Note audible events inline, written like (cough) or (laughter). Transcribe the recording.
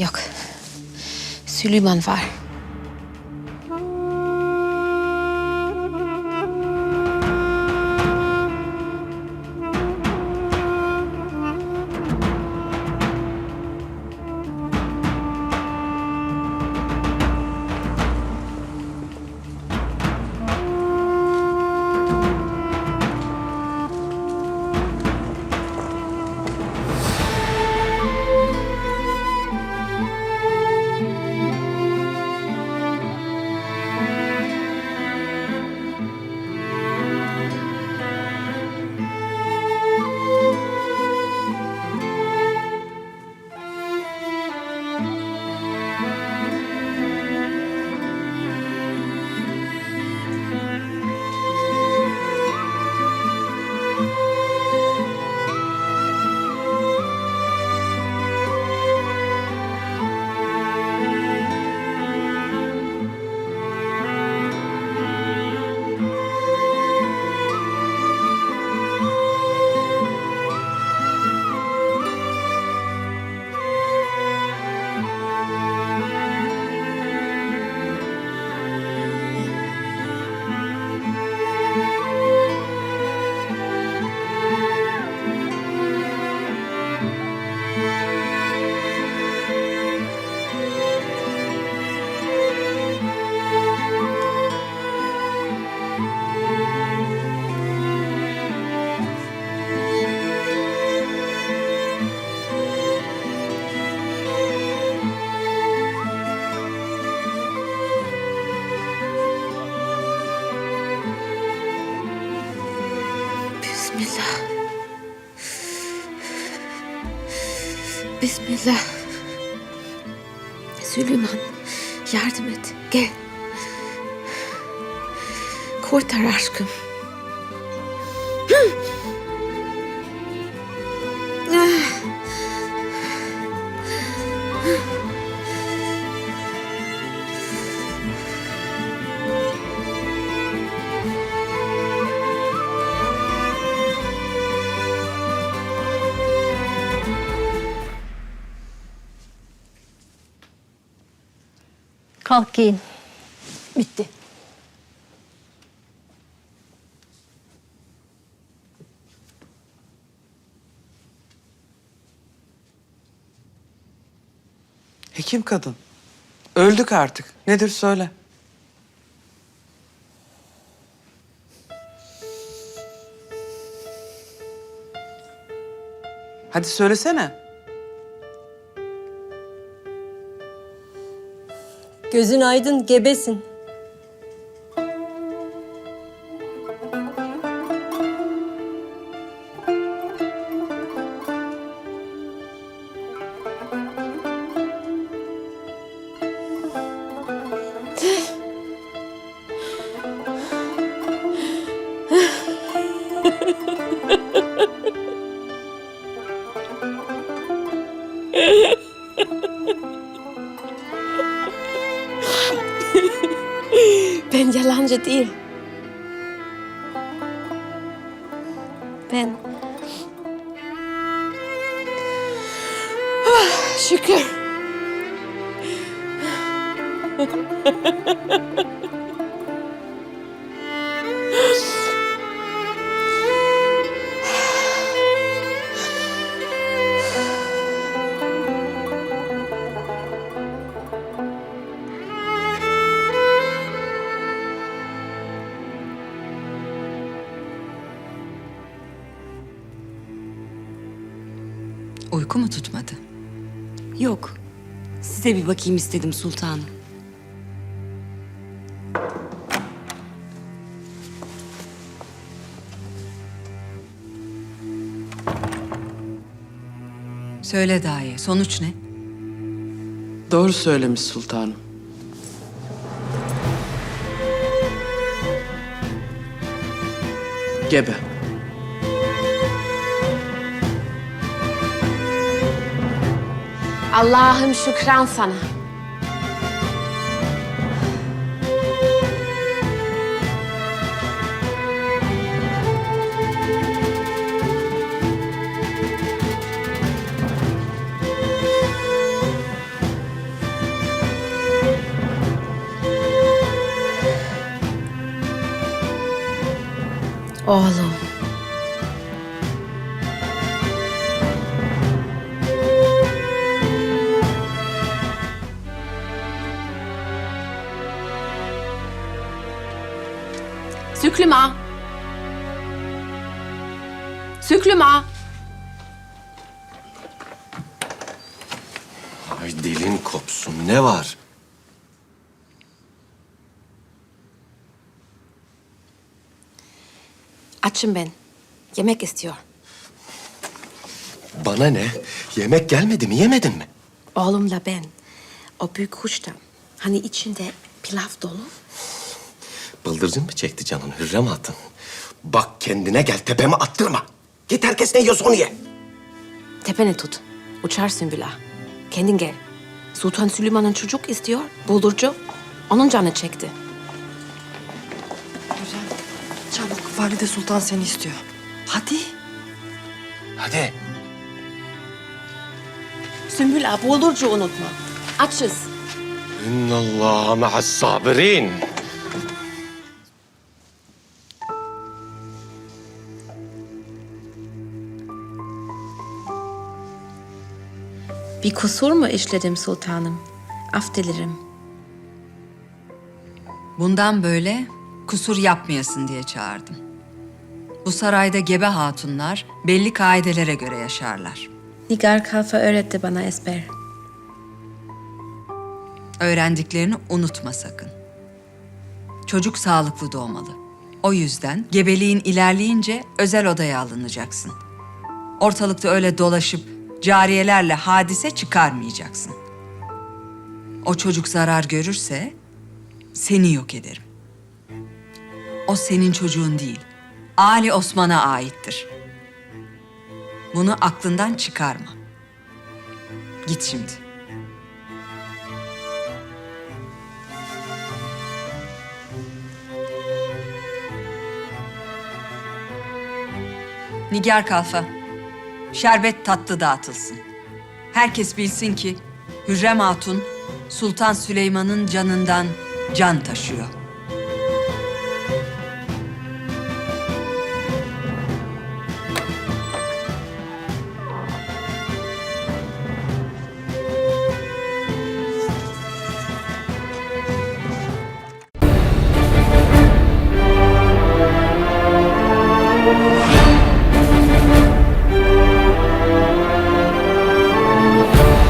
Yok. Süleyman var. Bismillah. Bismillah. Süleyman yardım et. Gel. Kurtar aşkım. Kalk giyin. Bitti. Hekim kadın. Öldük artık. Nedir söyle. Hadi söylesene. Gözün aydın, gebesin. Yalancı değil. Ben... Ah, şükür. (laughs) Uyku mu tutmadı? Yok. Size bir bakayım istedim sultanım. Söyle dahi, sonuç ne? Doğru söylemiş sultanım. Gebe. Allah'ım şükran sana. Oğlum. Süklüma. Süklüma. Ay dilin kopsun. Ne var? Açım ben. Yemek istiyor. Bana ne? Yemek gelmedi mi? Yemedin mi? Oğlumla ben. O büyük kuştan. Hani içinde pilav dolu. Bıldırcın mı çekti canın Hürrem Hatun? Bak kendine gel tepeme attırma. Git herkes ne yiyorsa onu ye. Tepeni tut. Uçar Sümbül ağa. Kendin gel. Sultan Süleyman'ın çocuk istiyor. Buldurcu. Onun canı çekti. Çabuk Valide Sultan seni istiyor. Hadi. Hadi. Sümbül ağa buldurcu unutma. Açız. İnnallâhe ma'as sabirin. Bir kusur mu işledim sultanım? Af dilerim. Bundan böyle kusur yapmayasın diye çağırdım. Bu sarayda gebe hatunlar belli kaidelere göre yaşarlar. Nigar Kalfa öğretti bana ezber. Öğrendiklerini unutma sakın. Çocuk sağlıklı doğmalı. O yüzden gebeliğin ilerleyince özel odaya alınacaksın. Ortalıkta öyle dolaşıp cariyelerle hadise çıkarmayacaksın. O çocuk zarar görürse seni yok ederim. O senin çocuğun değil. Ali Osman'a aittir. Bunu aklından çıkarma. Git şimdi. Nigar Kalfa, şerbet tatlı dağıtılsın. Herkes bilsin ki Hürrem Hatun Sultan Süleyman'ın canından can taşıyor.